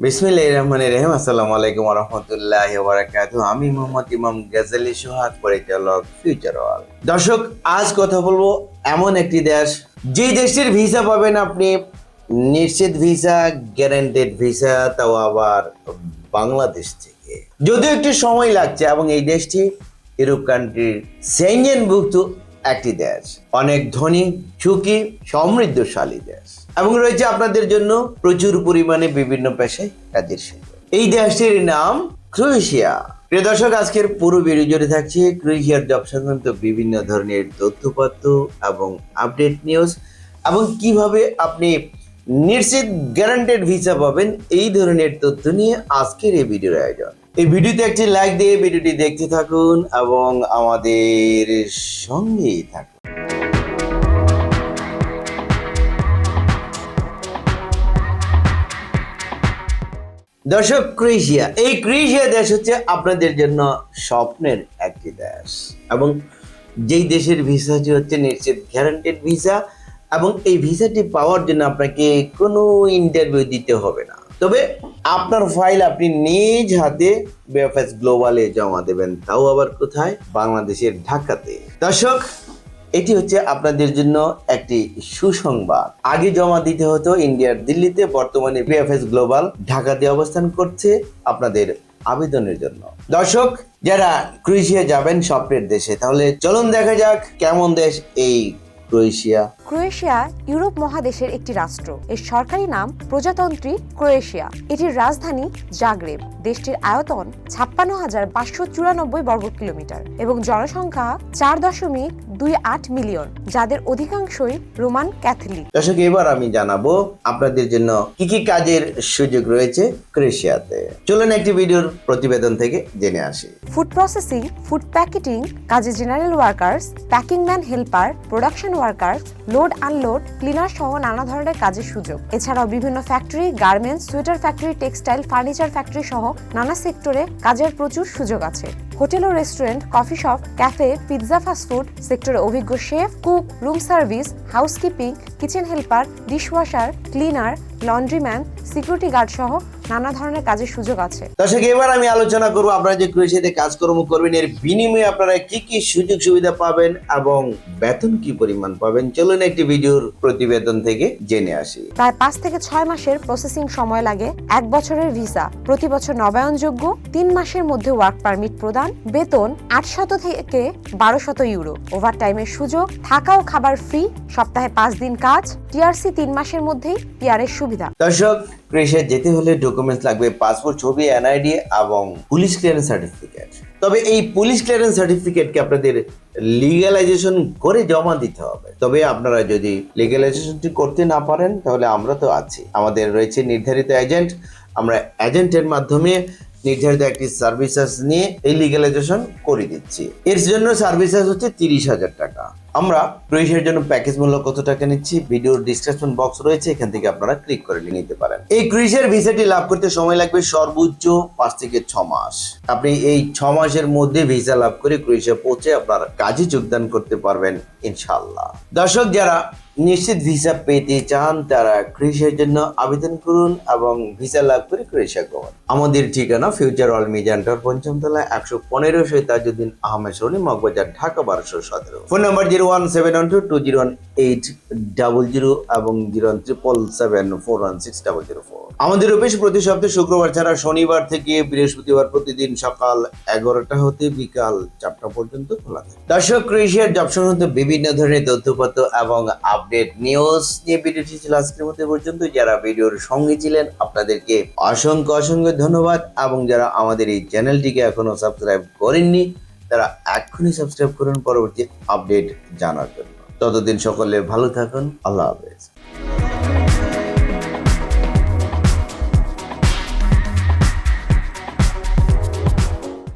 বিসমিল্লাহির রহমানির রহিম। আসসালামু আলাইকুম রাহমাতুল্লাহি ওয়া বারাকাতুহু আমি মোহাম্মদ ইমাম গাজালি সোহাগ, পরিচালক ফিউচার ওয়াল দর্শক, আজ কথা বলব এমন একটি দেশ, যে দেশটির ভিসা পাবেন আপনি। নিশ্চিত ভিসা গ্যারান্টেড ভিসা, তাও আবার বাংলাদেশ থেকে। যদিও একটু সময় লাগছে এবং এই দেশটি ইউরোপ কান্ট্রির সেঞ্জেনভুক্ত একটি দেশ। অনেক ধনী, সুখী, সমৃদ্ধশালী দেশ। এবং রয়েছে আপনাদের জন্য প্রচুর পরিমাণে বিভিন্ন পেশায় কাজের সুযোগ এই দেশটির নাম ক্রোয়েশিয়া। প্রিয় দর্শক, আজকের পুরো ভিডিও থাকছে ক্রোয়েশিয়ার জব সংক্রান্ত বিভিন্ন ধরনের তথ্যপত্র এবং আপডেট নিউজ এবং কীভাবে আপনি নিশ্চিত গ্যারান্টেড ভিসা পাবেন এই ধরনের তথ্য নিয়ে আজকের এই ভিডিওর আয়োজন। এই ভিডিওতে একটি লাইক দিয়ে ভিডিওটি দেখতে থাকুন এবং আমাদের সঙ্গেই থাকুন। দর্শক, ক্রোয়েশিয়া। এই ক্রোয়েশিয়া দেশ হচ্ছে আপনাদের জন্য স্বপ্নের একটি দেশ এবং যেই দেশের ভিসাটি হচ্ছে নিশ্চিত গ্যারান্টেড ভিসা এবং এই ভিসাটি পাওয়ার জন্য আপনাকে কোনো ইন্টারভিউ দিতে হবে না। তবে আপনার ফাইল আপনি নিজ হাতে বিএফএস গ্লোবালে জমা দেবেন। তাও আবার কোথায়? বাংলাদেশের ঢাকাতে। দর্শক, এটি হচ্ছে আপনাদের জন্য একটি সুসংবাদ। আগে জমা দিতে হতো ইন্ডিয়ার দিল্লিতে, বর্তমানে বিএফএস গ্লোবাল ঢাকাতে অবস্থান করছে আপনাদের আবেদনের জন্য। দর্শক, যারা ক্রোয়েশিয়া যাবেন স্বপ্নের দেশে, তাহলে চলুন দেখা যাক কেমন দেশ এই ক্রোয়েশিয়া। ক্রোয়েশিয়া ইউরোপ মহাদেশের একটি রাষ্ট্র। এর সরকারি নাম প্রজাতন্ত্রী ক্রোয়েশিয়া। এটির রাজধানী জাগরেব। দেশটির আয়তন ছাপ্পান্ন হাজার পাঁচশো চুরানব্বই বর্গ কিলোমিটার এবং জনসংখ্যা চার দশমিক দুই আট মিলিয়ন যাদের অধিকাংশই রোমান ক্যাথলিক। দর্শক এবার আমি জানাব আপনাদের জন্য কি কি কাজের সুযোগ রয়েছে ক্রোয়েশিয়াতে। চলুন একটি ভিডিওর প্রতিবেদন থেকে জেনে আসি। ফুড প্রসেসিং ফুড প্যাকেটিং কাজে general workers packing man helper production workers load unload cleaner সহ নানা ধরনের কাজের সুযোগ। এছাড়াও বিভিন্ন factory garments sweater factory textile furniture factory সহ নানা সেক্টরে কাজের প্রচুর সুযোগ আছে। হোটেল ও restaurant, coffee shop, cafe, pizza fast food সেক্টরে অভিজ্ঞ chef, cook, room service, housekeeping, kitchen helper, dishwasher, cleaner, laundryman, security guard সহ নানা ধরনের কাজের সুযোগ আছে। দর্শক এবার আমি আলোচনা করব আপনারা যে ক্রোয়েশিয়াতে কাজকর্ম করবেন এর বিনিময়ে আপনারা কি কি সুযোগ সুবিধা পাবেন এবং বেতন কি পরিমাণ পাবেন? চলুন একটি ভিডিওর প্রতিবেদন থেকে জেনে আসি। প্রায় পাঁচ থেকে ছয় মাসের প্রসেসিং সময় লাগে এক বছরের ভিসা। প্রতি বছর নবায়নযোগ্য তিন মাসের মধ্যে ওয়ার্ক পারমিট প্রদান। বেতন আটশত থেকে বারোশত ইউরো। ওভারটাইমের সুযোগ থাকা ও খাবার ফ্রি সপ্তাহে পাঁচ দিন কাজ টিআরসি তিন মাসের মধ্যেই পিআরের সুবিধা। দর্শক ক্রোয়েশিয়া যেতে হলে ডকুমেন্টস লাগবে পাসপোর্ট ছবি এনআইডি এবং পুলিশ ক্লিয়ারেন্স সার্টিফিকেট তবে এই পুলিশ ক্লিয়ারেন্স সার্টিফিকেটকে আপনাদের লিগ্যালাইজেশন করে জমা দিতে হবে। তবে আপনারা যদি লিগ্যালাইজেশনটি করতে না পারেন, তাহলে আমরা তো আছি। আমাদের রয়েছে নির্ধারিত এজেন্ট আমরা এজেন্টের মাধ্যমে নির্ধারিত একটি সার্ভিসেস নিয়ে এই লিগ্যালাইজেশন করে দিচ্ছি। এর জন্য সার্ভিসেস হচ্ছে তিরিশ হাজার টাকা। আমরা ক্রোয়েশিয়ার জন্য প্যাকেজ মূল্য কত টাকা নিচ্ছি? ভিডিওর ডিসক্রিপশন বক্স রয়েছে, এখান থেকে আপনারা ক্লিক করে নিতে পারেন। এই ক্রিজের ভিসাটি লাভ করতে সময় লাগবে সর্বোচ্চ পাঁচ থেকে ছ মাস। আপনি এই ছ মাসের মধ্যে ভিসা লাভ করে ক্রোয়েশিয়া পৌঁছে আপনার কাজে যোগদান করতে পারবেন। ইনশাল্লাহ দর্শক, যারা নিশ্চিত ভিসা পেতে চান, তারা ক্রোয়েশিয়ার জন্য আবেদন করুন এবং ভিসা লাভ করে গমন আমাদের ঠিকানা ফিউচার অল মিজান্টার পঞ্চম তলায় একশো পনেরো তাজুদ্দিন আহমেদ সরণি, মগবাজার, ঢাকা, বারোশো সতেরো। Phone number zero one seven one two two zero one eight double zero এবং zero one triple seven four one six double zero four আমাদের অফিস প্রতি সপ্তাহে শুক্রবার ছাড়া শনিবার থেকে বৃহস্পতিবার প্রতিদিন সকাল এগারোটা হতে বিকাল চারটা পর্যন্ত খোলা থাকে। দর্শক, ক্রোয়েশিয়ার জব সংক্রান্ত বিভিন্ন ধরনের তথ্যপত্র এবং আপডেট নিউজ নিয়ে ভিডিওটি ছিল আজকের মধ্যে পর্যন্ত। যারা ভিডিওর সঙ্গে ছিলেন, আপনাদেরকে অসংখ্য অসংখ্য ধন্যবাদ এবং যারা আমাদের এই চ্যানেলটিকে এখনও সাবস্ক্রাইব করেননি, তারা এখনই সাবস্ক্রাইব করুন পরবর্তী আপডেট জানার জন্য। ততদিন সকলে ভালো থাকুন, আল্লাহ হাফেজ।